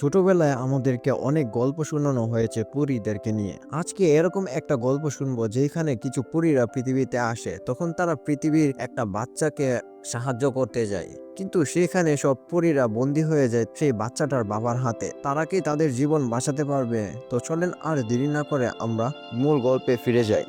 ছোটবেলায় আমাদেরকে অনেক গল্প শোনানো হয়েছে পরীদেরকে নিয়ে। আজকে এরকম একটা গল্প শুনব যেখানে কিছু পরীরা পৃথিবীতে আসে, তখন তারা পৃথিবীর একটা বাচ্চাকে সাহায্য করতে যায়। কিন্তু সেখানে সব পরীরা বন্দী হয়ে যায় সেই বাচ্চাটার বাবার হাতে। তারা কি তাদের জীবন বাঁচাতে পারবে? তো চলেন আর দেরি না করে আমরা মূল গল্পে ফিরে যাই।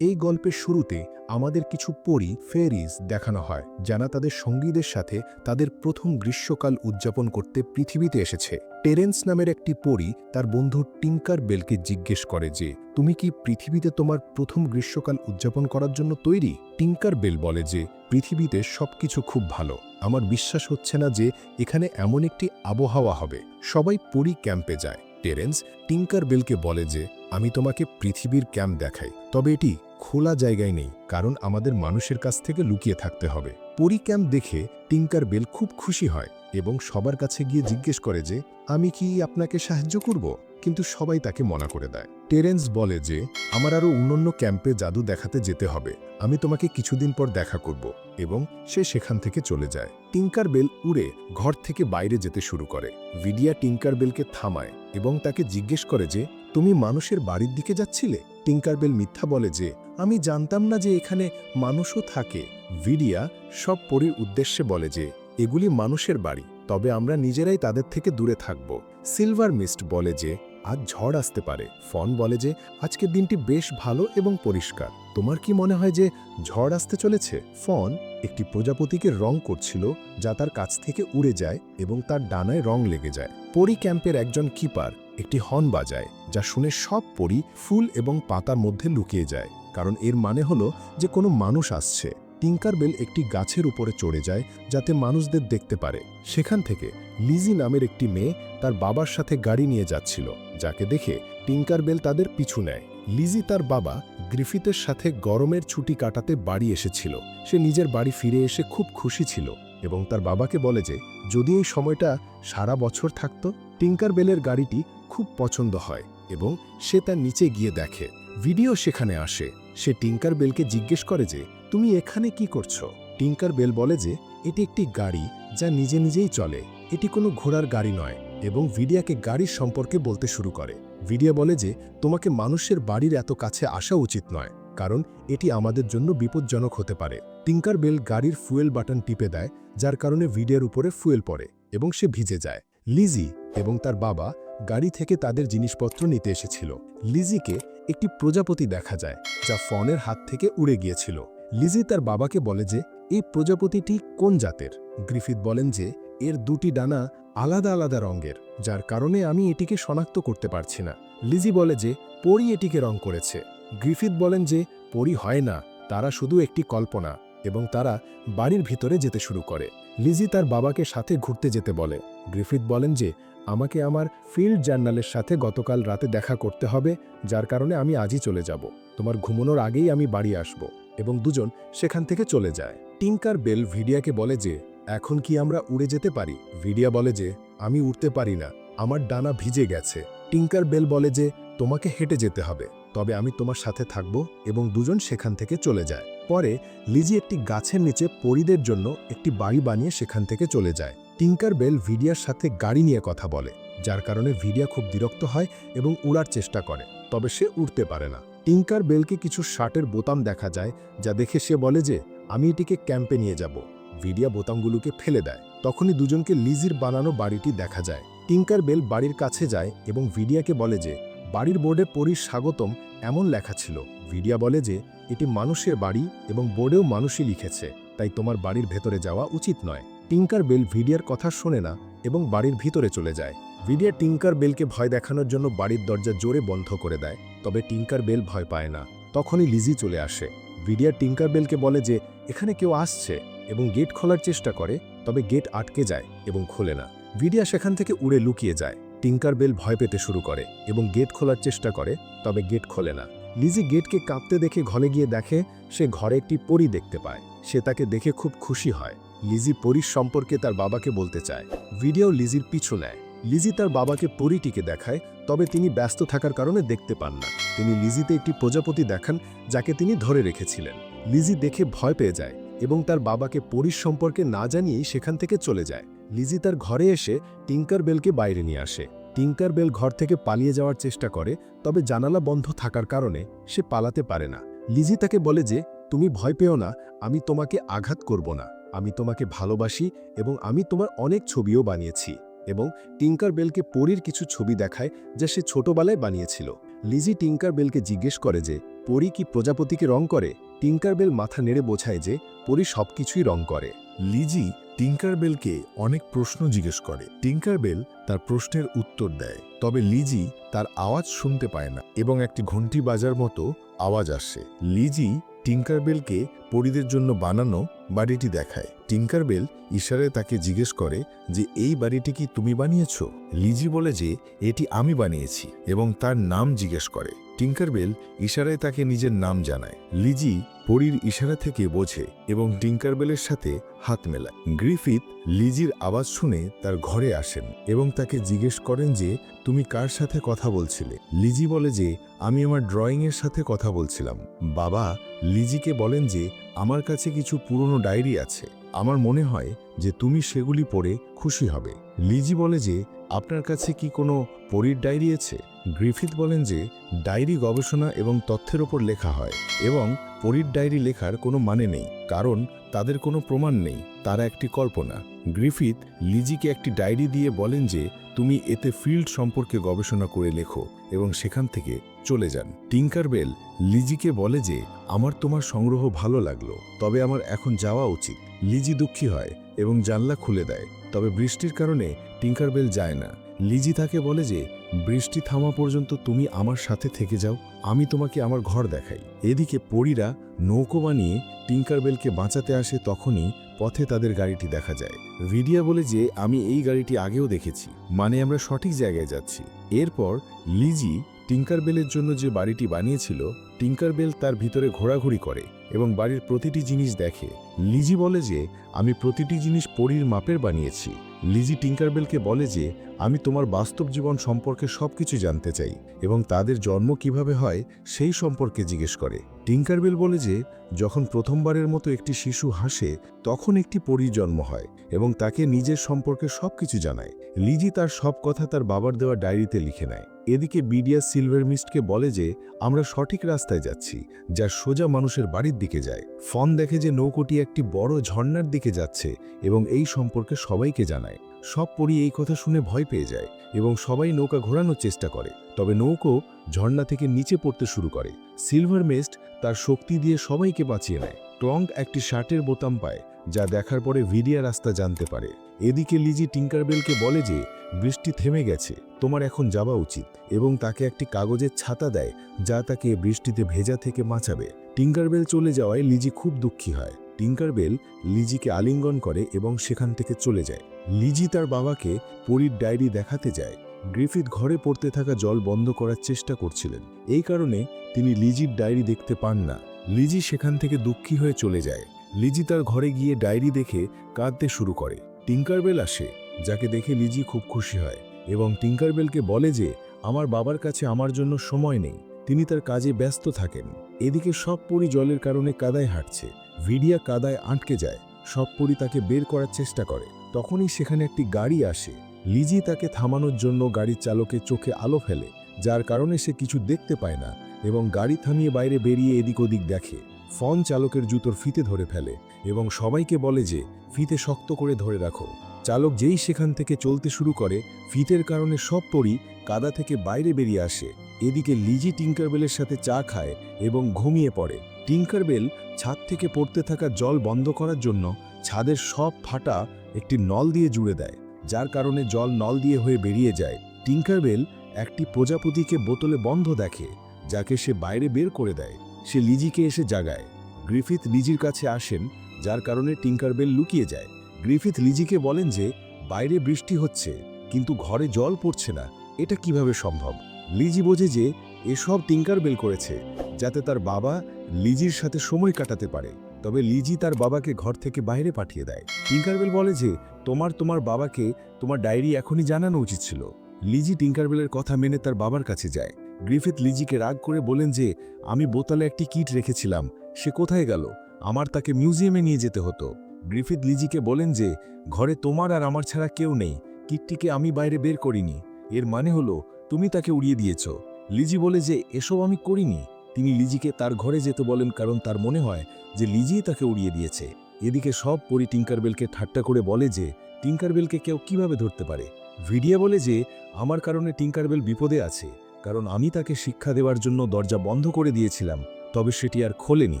এই গল্পের শুরুতে আমাদের কিছু পরি ফেরিজ দেখানো হয়, যারা তাদের সঙ্গীদের সাথে তাদের প্রথম গ্রীষ্মকাল উদযাপন করতে পৃথিবীতে এসেছে। টেরেন্স নামের একটি পরী তার বন্ধু টিঙ্কার বেলকে জিজ্ঞেস করে যে, তুমি কি পৃথিবীতে তোমার প্রথম গ্রীষ্মকাল উদযাপন করার জন্য তৈরি? টিঙ্কার বেল বলে যে, পৃথিবীতে সবকিছু খুব ভালো। আমার বিশ্বাস হচ্ছে না যে এখানে এমন একটি আবহাওয়া হবে। সবাই পরী ক্যাম্পে যায়। টেরেন্স টিঙ্কার বেলকে বলে যে আমি তোমাকে পৃথিবীর ক্যাম্প দেখাই, তবে এটি খোলা জায়গায় নেই, কারণ আমাদের মানুষের কাছ থেকে লুকিয়ে থাকতে হবে। পরি ক্যাম্প দেখে টিঙ্কার বেল খুব খুশি হয় এবং সবার কাছে গিয়ে জিজ্ঞেস করে যে, আমি কি আপনাকে সাহায্য করব? কিন্তু সবাই তাকে মনা করে দেয়। টেরেন্স বলে যে, আমার আরও অন্যান্য ক্যাম্পে জাদু দেখাতে যেতে হবে। আমি তোমাকে কিছুদিন পর দেখা করব। এবং সে সেখান থেকে চলে যায়। টিঙ্কার বেল উড়ে ঘর থেকে বাইরে যেতে শুরু করে। ভিডিয়া টিঙ্কার বেলকে থামায় এবং তাকে জিজ্ঞেস করে যে, তুমি মানুষের বাড়ির দিকে যাচ্ছিলে? টিঙ্কারবেল মিথ্যা বলে যে, আমি জানতাম না যে এখানে মানুষও থাকে। ভিডিয়া সব পরীর উদ্দেশ্যে বলে যে, এগুলি মানুষের বাড়ি, তবে আমরা নিজেরাই তাদের থেকে দূরে থাকব। সিলভার মিস্ট বলে যে আজ ঝড় আসতে পারে। ফন বলে যে, আজকের দিনটি বেশ ভালো এবং পরিষ্কার। তোমার কি মনে হয় যে, ঝড় আসতে চলেছে? ফন একটি প্রজাপতিকে রং করছিল, যা তার কাছ থেকে উড়ে যায় এবং তার ডানায় রং লেগে যায়। পরি ক্যাম্পের একজন কিপার একটি হর্ন বাজায়, যা শুনে সব পরি ফুল এবং পাতার মধ্যে লুকিয়ে যায়। কারণ এর মানে হলো যে, কোনো মানুষ আসছে। টিঙ্কারবেল একটি গাছের উপরে চড়ে যায় যাতে মানুষদের দেখতে পারে। সেখান থেকে লিজি নামের একটি মেয়ে তার বাবার সাথে গাড়ি নিয়ে যাচ্ছিল, যাকে দেখে টিঙ্কারবেল তাদের পিছু নেয়। লিজি তার বাবা গ্রিফিতের সাথে গরমের ছুটি কাটাতে বাড়ি এসেছিল। সে নিজের বাড়ি ফিরে এসে খুব খুশি ছিল এবং তার বাবাকে বলে যে, যদি এই সময়টা সারা বছর থাকত, টিঙ্কার বেলের গাড়িটি খুব পছন্দ হয় এবং সে তার নিচে গিয়ে দেখে। ভিডিও সেখানে আসে। সে টিঙ্কার বেলকে জিজ্ঞেস করে যে তুমি এখানে কি করছ? টিঙ্কার বেল বলে যে, এটি একটি গাড়ি যা নিজে নিজেই চলে। এটি কোনো ঘোড়ার গাড়ি নয় এবং ভিডিয়াকে গাড়ির সম্পর্কে বলতে শুরু করে। ভিডিয়া বলে যে, তোমাকে মানুষের বাড়ির এত কাছে আসা উচিত নয়, কারণ এটি আমাদের জন্য বিপজ্জনক হতে পারে। টিঙ্কার বেল গাড়ির ফুয়েল বাটন টিপে দেয়, যার কারণে ভিডিয়ার উপরে ফুয়েল পড়ে এবং সে ভিজে যায়। লিজি এবং তার বাবা গাড়ি থেকে তাদের জিনিসপত্র নিতে এসেছিল। লিজিকে একটি প্রজাপতি দেখা যায়, যা ফনের হাত থেকে উড়ে গিয়েছিল। লিজি তার বাবাকে বলে যে, এই প্রজাপতিটি কোন জাতের? গ্রিফিথ বলেন যে, এর দুটি ডানা আলাদা আলাদা রঙের, যার কারণে আমি এটিকে শনাক্ত করতে পারছি না। লিজি বলে যে, পরি এটিকে রং করেছে। গ্রিফিথ বলেন যে, পরি হয় না, তারা শুধু একটি কল্পনা এবং তারা বাড়ির ভিতরে যেতে শুরু করে। লিজি তার বাবাকে সাথে ঘুরতে যেতে বলে। গ্রিফিথ বলেন যে, আমাকে আমার ফিল্ড জার্নালের সাথে গতকাল রাতে দেখা করতে হবে, যার কারণে আমি আজই চলে যাব। তোমার ঘুমানোর আগেই আমি বাড়ি আসব। এবং দুজন সেখান থেকে চলে যায়। টিঙ্কার বেল ভিডিয়াকে বলে যে, এখন কি আমরা উড়ে যেতে পারি? ভিডিয়া বলে যে, আমি উঠতে পারি না, আমার ডানা ভিজে গেছে। টিঙ্কার বেল বলে যে, তোমাকে হেঁটে যেতে হবে, তবে আমি তোমার সাথে থাকব এবং দুজন সেখান থেকে চলে যায়। পরে লিজি একটি গাছের নিচে পরিদের জন্য একটি বাড়ি বানিয়ে সেখান থেকে চলে যায়। টিঙ্কার বেল ভিডিয়ার সাথে গাড়ি নিয়ে কথা বলে, যার কারণে ভিডিয়া খুব বিরক্ত হয় এবং উড়ার চেষ্টা করে, তবে সে উঠতে পারে না। টিঙ্কার বেলকে কিছু শার্টের বোতাম দেখা যায়, যা দেখে সে বলে যে, আমি এটিকে ক্যাম্পে নিয়ে যাব। ভিডিয়া বোতামগুলোকে ফেলে দেয়। তখনই দুজনকে লিজির বানানো বাড়িটি দেখা যায়। টিঙ্কার বেল বাড়ির কাছে যায় এবং ভিডিয়াকে বলে যে, বাড়ির বোর্ডে পরীর স্বাগতম এমন লেখা ছিল। ভিডিয়া বলে যে, এটি মানুষের বাড়ি এবং বোর্ডেও মানুষই লিখেছে, তাই তোমার বাড়ির ভেতরে যাওয়া উচিত নয়। টিঙ্কার বেল ভিডিয়ার কথা শোনে না এবং বাড়ির ভিতরে চলে যায়। ভিডিয়া টিঙ্কার বেলকে ভয় দেখানোর জন্য বাড়ির দরজা জোরে বন্ধ করে দেয়, তবে টিঙ্কার বেল ভয় পায় না। তখনই লিজি চলে আসে। ভিডিয়া টিঙ্কার বেলকে বলে যে, এখানে কেউ আসছে এবং গেট খোলার চেষ্টা করে, তবে গেট আটকে যায় এবং খোলে না। ভিডিয়া সেখান থেকে উড়ে লুকিয়ে যায়। টিঙ্কার বেল ভয় পেতে শুরু করে এবং গেট খোলার চেষ্টা করে, তবে গেট খোলে না। লিজি গেটকে কাঁপতে দেখে ঘরে গিয়ে দেখে, সে ঘরে একটি পরী দেখতে পায়। সে তাকে দেখে খুব খুশি হয়। লিজি পরীর সম্পর্কে তার বাবাকে বলতে চায়। ভিডিও লিজির পিছু নেয়। লিজি তার বাবাকে পরীটিকে দেখায়, তবে তিনি ব্যস্ত থাকার কারণে দেখতে পান না। তিনি লিজিতে একটি প্রজাপতি দেখান, যাকে তিনি ধরে রেখেছিলেন। লিজি দেখে ভয় পেয়ে যায় এবং তার বাবাকে পরির সম্পর্কে না জানিয়েই সেখান থেকে চলে যায়। লিজি তার ঘরে এসে টিঙ্কার বেলকে বাইরে নিয়ে আসে। টিঙ্কার বেল ঘর থেকে পালিয়ে যাওয়ার চেষ্টা করে, তবে জানালা বন্ধ থাকার কারণে সে পালাতে পারে না। লিজি তাকে বলে যে, তুমি ভয় পেও না, আমি তোমাকে আঘাত করব না। আমি তোমাকে ভালোবাসি এবং আমি তোমার অনেক ছবিও বানিয়েছি। এবং টিঙ্কার বেলকে পরীর কিছু ছবি দেখায় যা সে ছোটবেলায় বানিয়েছিল। লিজি টিঙ্কার বেলকে জিজ্ঞেস করে যে, পরী কি প্রজাপতিকে রং করে? টিঙ্কার বেল মাথা নেড়ে বোঝায় যে, পরী সবকিছুই রং করে। লিজি টিঙ্কারবেলকে অনেক প্রশ্ন জিজ্ঞেস করে। টিঙ্কারবেল তার প্রশ্নের উত্তর দেয়। তবে লিজি তার আওয়াজ শুনতে পায় না এবং একটি ঘন্টি বাজার মতো আওয়াজ আসে। লিজি টিঙ্কারবেলকে পরিদের জন্য বানানো বাড়িটি দেখায়। টিঙ্কারবেল ঈশ্বরে তাকে জিজ্ঞেস করে যে, এই বাড়িটি কি তুমি বানিয়েছ? লিজি বলে যে, এটি আমি বানিয়েছি, এবং তার নাম জিজ্ঞেস করে। টিঙ্কারবেল ইশারায় তাকে নিজের নাম জানায়। লিজি পরীর ইশারা থেকে বোঝে এবং টিঙ্কারবেলের সাথে হাত মেলায়। গ্রিফিথ লিজির আওয়াজ শুনে তার ঘরে আসেন এবং তাকে জিজ্ঞেস করেন যে, তুমি কার সাথে কথা বলছিলে? লিজি বলে যে, আমি আমার ড্রয়িংয়ের সাথে কথা বলছিলাম। বাবা লিজিকে বলেন যে, আমার কাছে কিছু পুরনো ডায়েরি আছে। আমার মনে হয় যে তুমি সেগুলি পড়ে খুশি হবে। লিজি বলে যে, আপনার কাছে কি কোনো পরীর ডায়েরি আছে? গ্রিফিথ বলেন যে, ডায়েরি গবেষণা এবং তথ্যের ওপর লেখা হয় এবং পরীর ডায়েরি লেখার কোনো মানে নেই, কারণ তাদের কোনো প্রমাণ নেই, তারা একটি কল্পনা। গ্রিফিথ লিজিকে একটি ডায়েরি দিয়ে বলেন যে, তুমি এতে ফিল্ড সম্পর্কে গবেষণা করে লেখো এবং সেখান থেকে চলে যান। টিঙ্কারবেল লিজিকে বলে যে, আমার তোমার সংগ্রহ ভালো লাগল, তবে আমার এখন যাওয়া উচিত। লিজি দুঃখী হয় এবং জানলা খুলে দেয়, তবে বৃষ্টির কারণে টিঙ্কারবেল যায় না। লিজি তাকে বলে যে বৃষ্টি থামা পর্যন্ত তুমি আমার সাথে থেকে যাও, আমি তোমাকে আমার ঘর দেখাই। এদিকে পরীরা নৌকো বানিয়ে টিঙ্কারবেলকে বাঁচাতে আসে তখনই পথে তাদের গাড়িটি দেখা যায়। ভিডিয়া বলে যে, আমি এই গাড়িটি আগেও দেখেছি মানে আমরা সঠিক জায়গায় যাচ্ছি। এরপর লিজি টিঙ্কারবেলের জন্য যে বাড়িটি বানিয়েছিল টিঙ্কারবেল তার ভিতরে ঘোরাঘুরি করে এবং বাড়ির প্রতিটি জিনিস দেখে। লিজি বলে যে, আমি প্রতিটি জিনিস পরীর মাপের বানিয়েছি। লিজি টিঙ্কারবেলকে বলে যে, আমি তোমার বাস্তব জীবন সম্পর্কে সব কিছু জানতে চাই এবং তাদের জন্ম কীভাবে হয় সেই সম্পর্কে জিজ্ঞেস করে। টিঙ্কারবেল বলে যে, যখন প্রথমবারের মতো একটি শিশু হাসে, তখন একটি পরীর জন্ম হয় এবং তাকে নিজের সম্পর্কে সব কিছু জানায়। লিজি তার সব কথা তার বাবার দেওয়া ডায়েরিতে লিখে নেয়। এদিকে বিডিয়া সিলভার মিস্টকে বলে যে, আমরা সঠিক রাস্তায় যাচ্ছি, যা সোজা মানুষের বাড়ির দিকে যায়। ফন দেখে যে নৌকোটি একটি বড় ঝর্ণার দিকে যাচ্ছে এবং এই সম্পর্কে সবাইকে জানায়। সব পরি এই কথা শুনে ভয় পেয়ে যায় এবং সবাই নৌকা ঘোরানোর চেষ্টা করে। তবে নৌকো ঝর্ণা থেকে নিচে পড়তে শুরু করে। সিলভার মেস্ট তার শক্তি দিয়ে সবাইকে বাঁচিয়ে নেয়। টঙ্ক একটি শার্টের বোতাম পায় যা দেখার পরে ভিডিয়া রাস্তা জানতে পারে। এদিকে লিজি টিঙ্কারবেলকে বলে যে, বৃষ্টি থেমে গেছে, তোমার এখন যাওয়া উচিত। এবং তাকে একটি কাগজের ছাতা দেয়, যা তাকে বৃষ্টিতে ভেজা থেকে বাঁচাবে টিঙ্কারবেল চলে যাওয়ায় লিজি খুব দুঃখী হয়। টিঙ্কারবেল লিজিকে আলিঙ্গন করে এবং সেখান থেকে চলে যায়। লিজি তার বাবাকে পরীর ডায়েরি দেখাতে যায়। গ্রিফিথ ঘরে পড়তে থাকা জল বন্ধ করার চেষ্টা করছিলেন। এই কারণে তিনি লিজির ডায়েরি দেখতে পান না। লিজি সেখান থেকে দুঃখী হয়ে চলে যায়। লিজি তার ঘরে গিয়ে ডায়েরি দেখে কাঁদতে শুরু করে। টিঙ্কারবেল আসে, যাকে দেখে লিজি খুব খুশি হয় এবং টিঙ্কারবেলকে বলে যে, আমার বাবার কাছে আমার জন্য সময় নেই। তিনি তার কাজে ব্যস্ত থাকেন। এদিকে সব পরি জলের কারণে কাদায় হাঁটছে। ভিডিয়া কাদায় আটকে যায়। সব পরি তাকে বের করার চেষ্টা করে। তখনই সেখানে একটি গাড়ি আসে। লিজি তাকে থামানোর জন্য গাড়ির চালকের চোখে আলো ফেলে, যার কারণে সে কিছু দেখতে পায় না এবং গাড়ি থামিয়ে বাইরে বেরিয়ে এদিক ওদিক দেখে। ফন চালকের জুতোর ফিতে ধরে ফেলে এবং সবাইকে বলে যে, ফিতে শক্ত করে ধরে রাখো। চালক যেই সেখান থেকে চলতে শুরু করে, ফিতের কারণে সব পরি কাদা থেকে বাইরে বেরিয়ে আসে। এদিকে লিজি টিঙ্কারবেলের সাথে চা খায় এবং ঘুমিয়ে পড়ে। টিঙ্কারবেল ছাদ থেকে পড়তে থাকা জল বন্ধ করার জন্য ছাদের সব ফাটা একটি নল দিয়ে জুড়ে দেয়, যার কারণে জল নল দিয়ে হয়ে বেরিয়ে যায়। টিঙ্কারবেল একটি প্রজাপতিকে বোতলে বন্ধ দেখে, যাকে সে বাইরে বের করে দেয়। সে লিজিকে এসে জাগায়। গ্রিফিথ লিজির কাছে আসেন, যার কারণে টিঙ্কারবেল লুকিয়ে যায়। গ্রিফিথ লিজিকে বলেন যে, বাইরে বৃষ্টি হচ্ছে, কিন্তু ঘরে জল পড়ছে না। এটা কীভাবে সম্ভব? লিজি বোঝে যে, এসব টিঙ্কারবেল করেছে, যাতে তার বাবা লিজির সাথে সময় কাটাতে পারে। তবে লিজি তার বাবাকে ঘর থেকে বাইরে পাঠিয়ে দেয়। টিঙ্কারবেল বলে যে, তোমার তোমার বাবাকে তোমার ডায়েরি এখনই জানানো উচিত ছিল। লিজি টিঙ্কারবেলের কথা মেনে তার বাবার কাছে যায়। গ্রিফিথ লিজিকে রাগ করে বলেন যে, আমি বোতলে একটি কিট রেখেছিলাম, সে কোথায় গেল? আমার তাকে মিউজিয়ামে নিয়ে যেতে হতো। গ্রিফিথ লিজিকে বলেন যে, ঘরে তোমার আর আমার ছাড়া কেউ নেই, কিটটিকে আমি বাইরে বের করিনি। এর মানে হলো, তুমি তাকে উড়িয়ে দিয়েছ। লিজি বলে যে, এসব আমি করিনি। তিনি লিজিকে তার ঘরে যেতে বলেন কারণ তার মনে হয় যে, লিজিই তাকে উড়িয়ে দিয়েছে। এদিকে সব পরি টিঙ্কারবেলকে ঠাট্টা করে বলে যে, টিঙ্কারবেলকে কেউ কীভাবে ধরতে পারে? ভিডিয়া বলে যে, আমার কারণে টিঙ্কারবেল বিপদে আছে। কারণ আমি তাকে শিক্ষা দেওয়ার জন্য দরজা বন্ধ করে দিয়েছিলাম, তবে সেটি আর খোলেনি।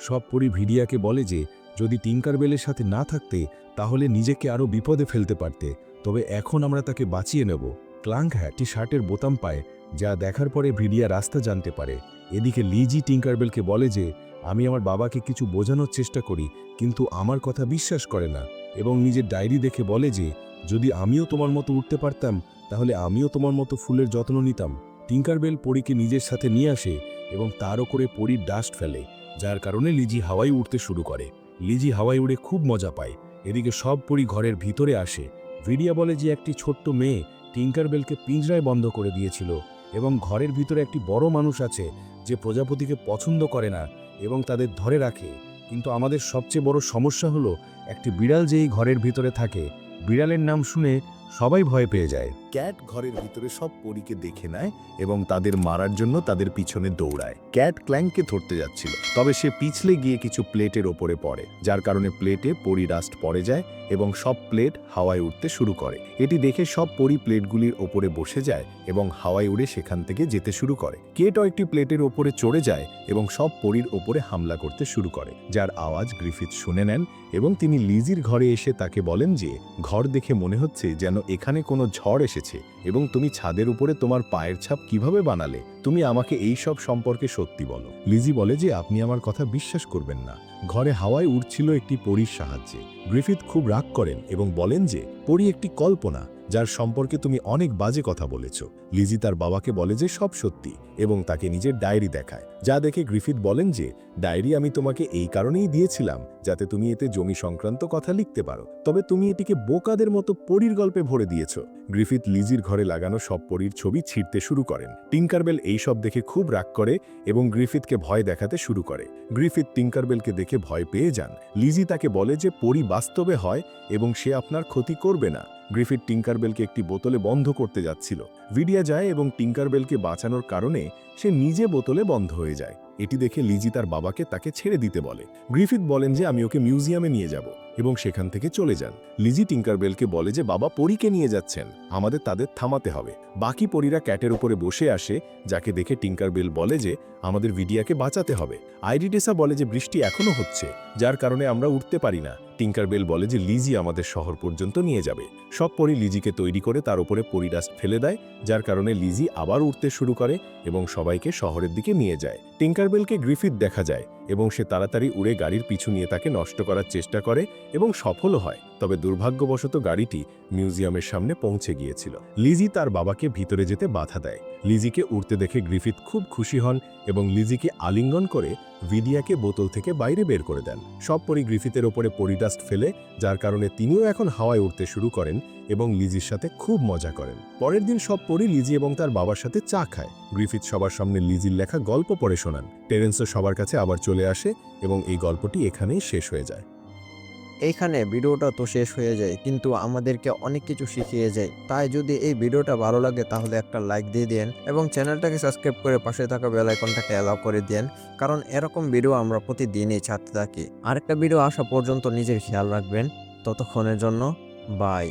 সব পরি ভিডিয়াকে বলে যে, যদি টিঙ্কারবেলের সাথে না থাকতে, তাহলে নিজেকে আরও বিপদে ফেলতে পারতে। তবে এখন আমরা তাকে বাঁচিয়ে নেব। ক্লাঙ্ক হ্যাটি শার্টের বোতাম পায়, যা দেখার পরে ভিডিয়া রাস্তা জানতে পারে। এদিকে লিজি টিঙ্কারবেলকে বলে যে, আমি আমার বাবাকে কিছু বোঝানোর চেষ্টা করি, কিন্তু আমার কথা বিশ্বাস করে না। এবং নিজের ডায়েরি দেখে বলে যে, যদি আমিও তোমার মতো উঠতে পারতাম, তাহলে আমিও তোমার মতো ফুলের যত্ন নিতাম। টিঙ্কারবেল পরীকে নিজের সাথে নিয়ে আসে এবং তার ওপরে পরীর ডাস্ট ফেলে, যার কারণে লিজি হাওয়াই উঠতে শুরু করে। লিজি হাওয়াই উড়ে খুব মজা পায়। এদিকে সব পরী ঘরের ভিতরে আসে। ভিডিয়া বলে যে একটি ছোট্ট মেয়ে টিঙ্কারবেলকে পিঞ্জরায় বন্ধ করে দিয়েছিল এবং ঘরের ভিতরে একটি বড় মানুষ আছে যে প্রজাপতিকে পছন্দ করে না এবং তাদের ধরে রাখে। কিন্তু আমাদের সবচেয়ে বড় সমস্যা হলো, একটি বিড়াল যেই ঘরের ভিতরে থাকে, বিড়ালের নাম শুনে সবাই ভয় পেয়ে যায়। ক্যাট ঘরের ভিতরে সব পরীকে দেখে নেয় এবং তাদের মারার জন্য তাদের পিছনে দৌড়ায়। ক্যাট ক্ল্যাংকে ধরতে যাচ্ছিল, তবে সে পিছলে গিয়ে কিছু প্লেটের ওপরে পড়ে, যার কারণে প্লেটে পরি ডাস্ট পড়ে যায় এবং সব প্লেট হাওয়ায় উঠতে শুরু করে। এটি দেখে সব পরি প্লেটগুলির ওপরে বসে যায় এবং হাওয়ায় উড়ে সেখান থেকে যেতে শুরু করে। কেটও একটি প্লেটের ওপরে চড়ে যায় এবং সব পরির ওপরে হামলা করতে শুরু করে, যার আওয়াজ গ্রিফিথ শুনে নেন এবং তিনি লিজির ঘরে এসে তাকে বলেন যে, ঘর দেখে মনে হচ্ছে যেন এখানে কোনো ঝড় এসেছে। এবং তুমি ছাদের উপরে তোমার পায়ের ছাপ কীভাবে বানালে, তুমি আমাকে এই সব সম্পর্কে সত্যি বলো। লিজি বলে যে, আপনি আমার কথা বিশ্বাস করবেন না। ঘরে হাওয়ায় উঠছিল একটি পরীর সাহায্যে। গ্রিফিথ খুব রাগ করেন এবং বলেন যে, পরী একটি কল্পনা। যার সম্পর্কে তুমি অনেক বাজে কথা বলেছ। লিজি তার বাবাকে বলে যে সব সত্যি এবং তাকে নিজের ডায়েরি দেখায়, যা দেখে গ্রিফিথ বলেন যে, ডায়েরি আমি তোমাকে এই কারণেই দিয়েছিলাম যাতে তুমি এতে জমি সংক্রান্ত কথা লিখতে পারো। তবে তুমি এটিকে বোকাদের মতো পরীর গল্পে ভরে দিয়েছ। গ্রিফিথ লিজির ঘরে লাগানো সব পরীর ছবি ছিঁড়তে শুরু করেন। টিঙ্কারবেল এই সব দেখে খুব রাগ করে এবং গ্রিফিথকে ভয় দেখাতে শুরু করে। গ্রিফিথ টিঙ্কারবেলকে দেখে ভয় পেয়ে যান। লিজি তাকে বলে যে, পরী বাস্তবে হয় এবং সে আপনার ক্ষতি করবে না। গ্রিফিথ টিঙ্কারবেলকে একটি বোতলে বন্ধ করতে যাচ্ছিল। ভিডিয়া যায় এবং টিঙ্কারবেলকে বাঁচানোর কারণে সে নিজে বোতলে বন্ধ হয়ে যায়। এটি দেখে লিজি তার বাবাকে তাকে ছেড়ে দিতে বলে। গ্রিফিথ বলেন যে, আমি ওকে মিউজিয়ামে নিয়ে যাব এবং সেখান থেকে চলে যান। লিজি টিঙ্কারবেলকে বলে যে, বাবা পরীকে নিয়ে যাচ্ছেন। আমাদের তাদের থামাতে হবে। বাকি পরীরা ক্যাটের উপরে বসে আসে, যাকে দেখে টিঙ্কারবেল বলে যে, আমাদের ভিডিয়াকে বাঁচাতে হবে। আইরিডেসা বলে যে, বৃষ্টি এখনও হচ্ছে, যার কারণে আমরা উঠতে পারি না। টিঙ্কারবেল বলে যে লিজি আমাদের শহর পর্যন্ত নিয়ে যাবে। সব পরি লিজিকে তৈরি করে তার উপরে পরিডাস্ট ফেলে দেয়, যার কারণে লিজি আবার উঠতে শুরু করে এবং সবাইকে শহরের দিকে নিয়ে যায়। টিঙ্কারবেলকে গ্রিফিথ দেখা যায়। এবং সে তাড়াতাড়ি উড়ে গাড়ির পিছু নিয়ে তাকে নষ্ট করার চেষ্টা করে এবং সফলও হয়। তবে দুর্ভাগ্যবশত গাড়িটি মিউজিয়ামের সামনে পৌঁছে গিয়েছিল। লিজি তার বাবাকে ভিতরে যেতে বাধা দেয়। লিজিকে উড়তে দেখে গ্রিফিথ খুব খুশি হন এবং লিজিকে আলিঙ্গন করে ভিডিয়াকে বোতল থেকে বাইরে বের করে দেন। সব পরি গ্রিফিথের ওপরে পরিডাস্ট ফেলে, যার কারণে তিনিও এখন হাওয়ায় উঠতে শুরু করেন এবং লিজির সাথে খুব মজা করেন। পরের দিন সব পরি লিজি এবং তার বাবার সাথে চা খায়। গ্রিফিথ সবার সামনে লিজির লেখা গল্প পড়ে শোনান। টেরেন্সও সবার কাছে আবার চলে আসে এবং এই গল্পটি এখানেই শেষ হয়ে যায়। এইখানে ভিডিওটা তো শেষ হয়ে যায়, কিন্তু আমাদেরকে অনেক কিছু শিখিয়ে যায়। তাই যদি এই ভিডিওটা ভালো লাগে, তাহলে একটা লাইক দিয়ে দেন এবং চ্যানেলটাকে সাবস্ক্রাইব করে পাশে থাকা বেল আইকনটাকে অ্যালাউ করে দেন কারণ এরকম ভিডিও আমরা প্রতিদিনই ছাড়তে থাকি। আরেকটা ভিডিও আসা পর্যন্ত নিজের খেয়াল রাখবেন। ততক্ষণের জন্য বাই